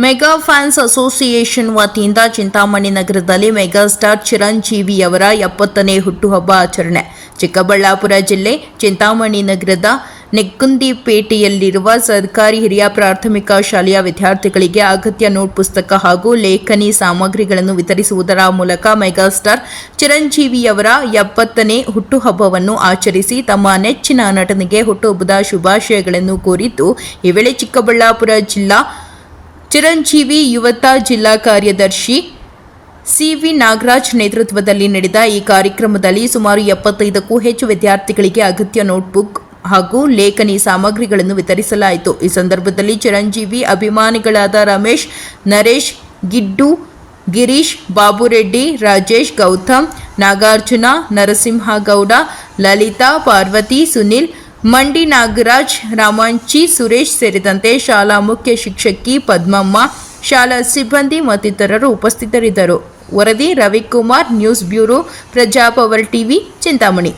Mega fans association ವತಿಯಿಂದ ಚಿಂತಾಮಣಿ ನಗರದಲ್ಲಿ megastar ಚಿರಂಜೀವಿಯವರ ಎಪ್ಪತ್ತನೇ ಹುಟ್ಟುಹಬ್ಬ ಆಚರಣೆ. ಚಿಕ್ಕಬಳ್ಳಾಪುರ ಜಿಲ್ಲೆ ಚಿಂತಾಮಣಿ ನಗರದ ನೆಕ್ಕುಂದಿಪೇಟೆಯಲ್ಲಿರುವ ಸರ್ಕಾರಿ ಹಿರಿಯ ಪ್ರಾಥಮಿಕ ಶಾಲೆಯ ವಿದ್ಯಾರ್ಥಿಗಳಿಗೆ ಅಗತ್ಯ ನೋಟ್ ಪುಸ್ತಕ ಹಾಗೂ ಲೇಖನಿ ಸಾಮಗ್ರಿಗಳನ್ನು ವಿತರಿಸುವುದರ ಮೂಲಕ ಮೆಗಾಸ್ಟಾರ್ ಚಿರಂಜೀವಿಯವರ ಎಪ್ಪತ್ತನೇ ಹುಟ್ಟುಹಬ್ಬವನ್ನು ಆಚರಿಸಿ ತಮ್ಮ ನೆಚ್ಚಿನ ನಟನಿಗೆ ಹುಟ್ಟುಹಬ್ಬದ ಶುಭಾಶಯಗಳನ್ನು ಕೋರಿದ್ದು, ಈ ವೇಳೆ ಚಿಕ್ಕಬಳ್ಳಾಪುರ ಜಿಲ್ಲಾ ಚಿರಂಜೀವಿ ಯುವತ ಜಿಲ್ಲಾ ಕಾರ್ಯದರ್ಶಿ ಸಿವಿ ನಾಗರಾಜ್ ನೇತೃತ್ವದಲ್ಲಿ ನಡೆದ ಈ ಕಾರ್ಯಕ್ರಮದಲ್ಲಿ ಸುಮಾರು ಎಪ್ಪತ್ತೈದಕ್ಕೂ ಹೆಚ್ಚು ವಿದ್ಯಾರ್ಥಿಗಳಿಗೆ ಅಗತ್ಯ ನೋಟ್ಬುಕ್ ಹಾಗೂ ಲೇಖನಿ ಸಾಮಗ್ರಿಗಳನ್ನು ವಿತರಿಸಲಾಯಿತು. ಈ ಸಂದರ್ಭದಲ್ಲಿ ಚಿರಂಜೀವಿ, ಅಭಿಮಾನಿಗಳಾದ ರಮೇಶ್, ನರೇಶ್, ಗಿಡ್ಡು, ಗಿರೀಶ್, ಬಾಬುರೆಡ್ಡಿ, ರಾಜೇಶ್, ಗೌತಮ್, ನಾಗಾರ್ಜುನ, ನರಸಿಂಹಗೌಡ, ಲಲಿತಾ, ಪಾರ್ವತಿ, ಸುನಿಲ್ ಮಂಡಿ ನಾಗರಾಜ್, ರಾಮಾಂಚಿ, ಸುರೇಶ್ ಸೇರಿದಂತೆ ಶಾಲಾ ಮುಖ್ಯ ಶಿಕ್ಷಕಿ ಪದ್ಮಮ್ಮ, ಶಾಲಾ ಸಿಬ್ಬಂದಿ ಮತ್ತಿತರರು ಉಪಸ್ಥಿತರಿದ್ದರು. ವರದಿ Ravikumar, news bureau Prajapower TV, Chintamani.